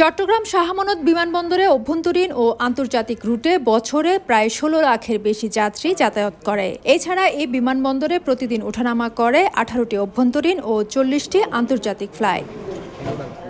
চট্টগ্রাম শাহমানত বিমানবন্দরে অভ্যন্তরীণ ও আন্তর্জাতিক রুটে বছরে প্রায় ষোলো লাখের বেশি যাত্রী যাতায়াত করে। এছাড়া এই বিমানবন্দরে প্রতিদিন ওঠানামা করে আঠারোটি অভ্যন্তরীণ ও চল্লিশটি আন্তর্জাতিক ফ্লাইট।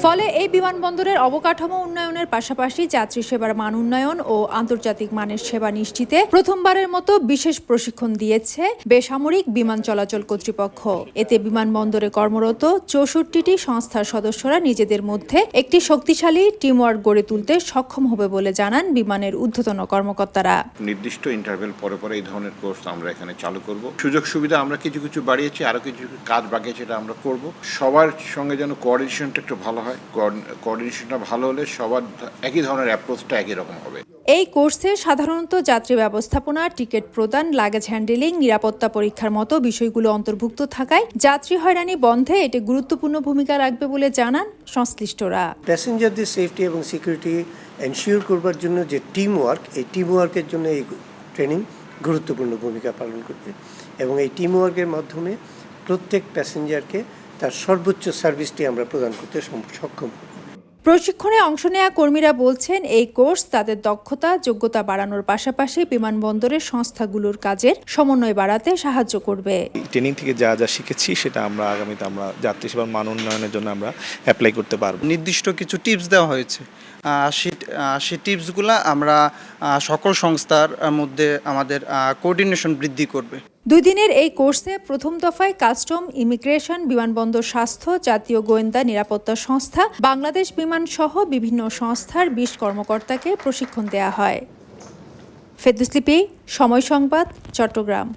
ফলে এই বিমানবন্দরের অবকাঠামো উন্নয়নের পাশাপাশি যাত্রী সেবার মান উন্নয়ন ও আন্তর্জাতিক মানের সেবা নিশ্চিতে প্রথমবারের মতো বিশেষ প্রশিক্ষণ দিয়েছে বেসামরিক বিমান চলাচল কর্তৃপক্ষ। এতে বিমানবন্দরে কর্মরত চৌষট্টিটি সংস্থার সদস্যরা নিজেদের মধ্যে একটি শক্তিশালী টিমওয়ার্ক গড়ে তুলতে সক্ষম হবে বলে জানান বিমানের ঊর্ধ্বতন কর্মকর্তারা। নির্দিষ্ট ইন্টারভেল পরে পরে এই ধরনের কোর্স আমরা এখানে চালু করব। সুযোগ সুবিধা আমরা কিছু কিছু বাড়িয়েছি, আরও কিছু কাজ বাকি সেটা আমরা করব। সবার সঙ্গে যেন কোঅর্ডিনেশনটা একটু ভালো হয়। কোঅর্ডিনেশনটা ভালো হলে সবার একই ধরনের অ্যাপ্রোচটা একই রকম হবে। এই কোর্সে সাধারণত যাত্রী ব্যবস্থাপনা টিকিট প্রদান লাগেজ হ্যান্ডেলিং নিরাপত্তা পরীক্ষার মতো বিষয়গুলো অন্তর্ভুক্ত থাকায় যাত্রী হয়রানি বন্ধে এটি গুরুত্বপূর্ণ ভূমিকা রাখবে বলে জানান সংশ্লিষ্টরা। প্যাসেঞ্জারদের সেফটি এবং সিকিউরিটি এনশিওর করবার জন্য যে টিম ওয়ার্ক এই টিম ওয়ার্কের জন্য এই ট্রেনিং গুরুত্বপূর্ণ ভূমিকা পালন করবে। এবং এই টিম ওয়ার্কের মাধ্যমে প্রত্যেক প্যাসেঞ্জারকে তার সর্বোচ্চ সার্ভিসটি আমরা প্রদান করতে সক্ষম হব। প্রশিক্ষণে অংশ নেওয়া কর্মীরা বলছেন এই কোর্স তাদের দক্ষতা যোগ্যতা বাড়ানোর পাশাপাশি বিমানবন্দরের সংস্থাগুলোর কাজের সমন্বয় বাড়াতে সাহায্য করবে। এই ট্রেনিং থেকে যা যা শিখেছি সেটা আমরা আগামীতে আমরা যাত্রী সেবার মান উন্নয়নের জন্য আমরা অ্যাপ্লাই করতে পারব। নির্দিষ্ট কিছু টিপস দেওয়া হয়েছে। আহ, সেই টিপসগুলো আমরা সকল সংস্থার মধ্যে আমাদের কোঅর্ডিনেশন বৃদ্ধি করবে। দুই দিনের এই কোর্সে প্রথম দফায় কাস্টম, ইমিগ্রেশন, বিমানবন্দর স্বাস্থ্য, জাতীয় গোয়েন্দা নিরাপত্তা সংস্থা, বাংলাদেশ বিমান সহ বিভিন্ন সংস্থার বিশ কর্মকর্তাকে প্রশিক্ষণ দেয়া হয়। ফেদুসলিপি সময় সংবাদ, চট্টগ্রাম।